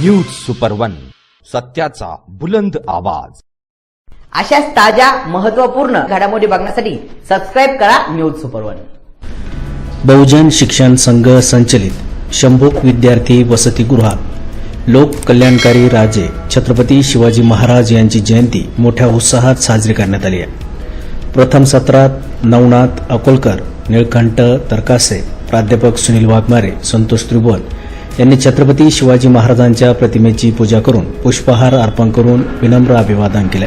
News super one सत्याचा बुलंद आवाज. अशाच ताज्या महत्त्वपूर्ण घडामोडी बघण्यासाठी सबस्क्राईब करा न्यूज सुपर वन बहुजन शिक्षण संघ संचलित शंभूक विद्यार्थी वसतिगृहात लोक कल्याणकारी राजे छत्रपती शिवाजी महाराज यांची जयंती मोठ्या उत्साहात साजरी करण्यात आली आहे. प्रथम सत्रात नवनाथ अकोलकर निळकंठ तरकासे प्राध्यापक सुनील वाघमारे संतोष त्रिभुवन यांनी छत्रपती शिवाजी महाराजांच्या प्रतिमेची पूजा करून पुष्पहार अर्पण करून विनम्र अभिवादन केले.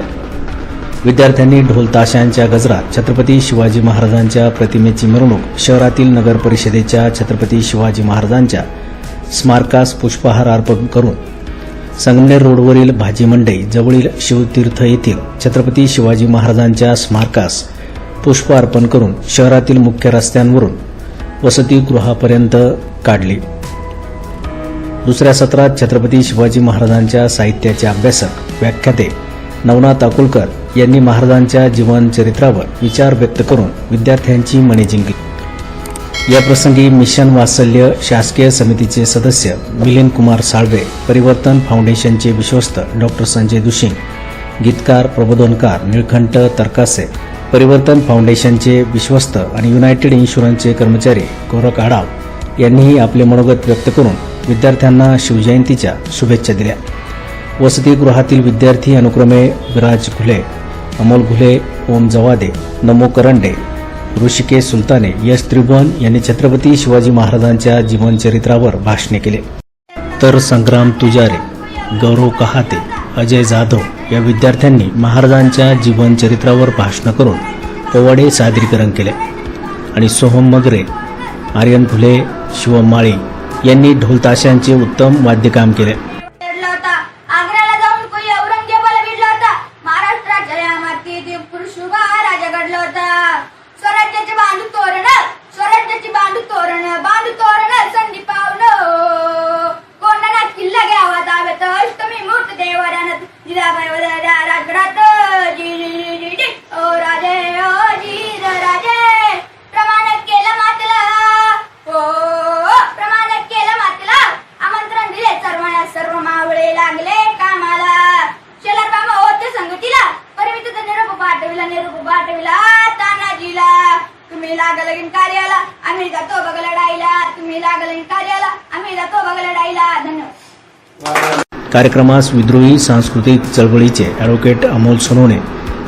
विद्यार्थ्यांनी ढोल ताशांच्या गजरात छत्रपती शिवाजी महाराजांच्या प्रतिमेची मिरवणूक शहरातील नगर परिषदेच्या छत्रपती शिवाजी महाराजांच्या स्मारकास पुष्पहार अर्पण करून संगमनेर रोडवरील भाजी मंडई जवळील शिवतीर्थ येथील छत्रपती शिवाजी महाराजांच्या स्मारकास पुष्प अर्पण करून शहरातील मुख्य रस्त्यांवरून वसतिगृहापर्यंत काढली. दुसऱ्या सत्रात छत्रपती शिवाजी महाराजांच्या साहित्याचे अभ्यासक व्याख्याते नवनाथ अकुलकर यांनी महाराजांच्या जीवन चरित्रावर विचार व्यक्त करून विद्यार्थ्यांची मने जिंकली. याप्रसंगी मिशन वात्सल्य शासकीय समितीचे सदस्य मिलिंद कुमार साळवे परिवर्तन फाउंडेशनचे विश्वस्त डॉक्टर संजय दुशिंग गीतकार प्रबोधनकार निळखंठ तरकासे परिवर्तन फाउंडेशनचे विश्वस्त आणि युनायटेड इन्शुरन्सचे कर्मचारी गोरख आडाव यांनीही आपले मनोगत व्यक्त करून विद्यार्थ्यांना शिवजयंतीच्या शुभेच्छा दिल्या. वसतिगृहातील विद्यार्थी अनुक्रमे विराज घुले अमोल घुले ओम जवादे नमो करंडे ऋषिकेश सुलताने यश त्रिभुवन यांनी छत्रपती शिवाजी महाराजांच्या जीवनचरित्रावर भाषणे केले. तर संग्राम तुजारे गौरव कहाते अजय जाधव या विद्यार्थ्यांनी महाराजांच्या जीवनचरित्रावर भाषण करून पोवाडे सादरीकरण केले. आणि सोहम मगरे आर्यन फुले शिवम माळी यांनी ढोलताशांचे उत्तम वाद्यकाम केले. राजगडात. लागल कार्याला. आम्ही जातो बघ लढाईला. तुम्ही लागल कार्याला. आम्ही जातो बघ लढाईला. धन्यवाद. कार्यक्रमास विद्रोही सांस्कृतिक चळवळीचे ॲडव्होकेट अमोल सोनवणे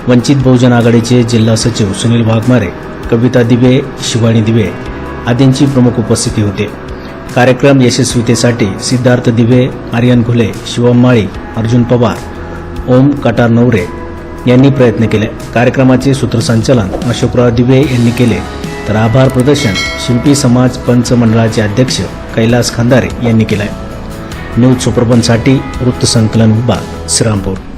वंचित बहुजन आघाडीचे जिल्हा सचिव सुनील वाघमारे कविता दिवे शिवानी दिवे आदींची प्रमुख उपस्थिती होते. कार्यक्रम यशस्वीतेसाठी सिद्धार्थ दिवे आर्यन घुले शिवम माळी अर्जुन पवार ओम कटार नवरे यांनी प्रयत्न केले. कार्यक्रमाचे सूत्रसंचालन अशोकराव दिवे यांनी केले. तर आभार प्रदर्शन शिल्पी समाज पंच मंडळाचे अध्यक्ष कैलास खंदारे यांनी केलं आहे न्यूज सुपरबनसाठी वृत्तसंकलन विभाग श्रीरामपूर.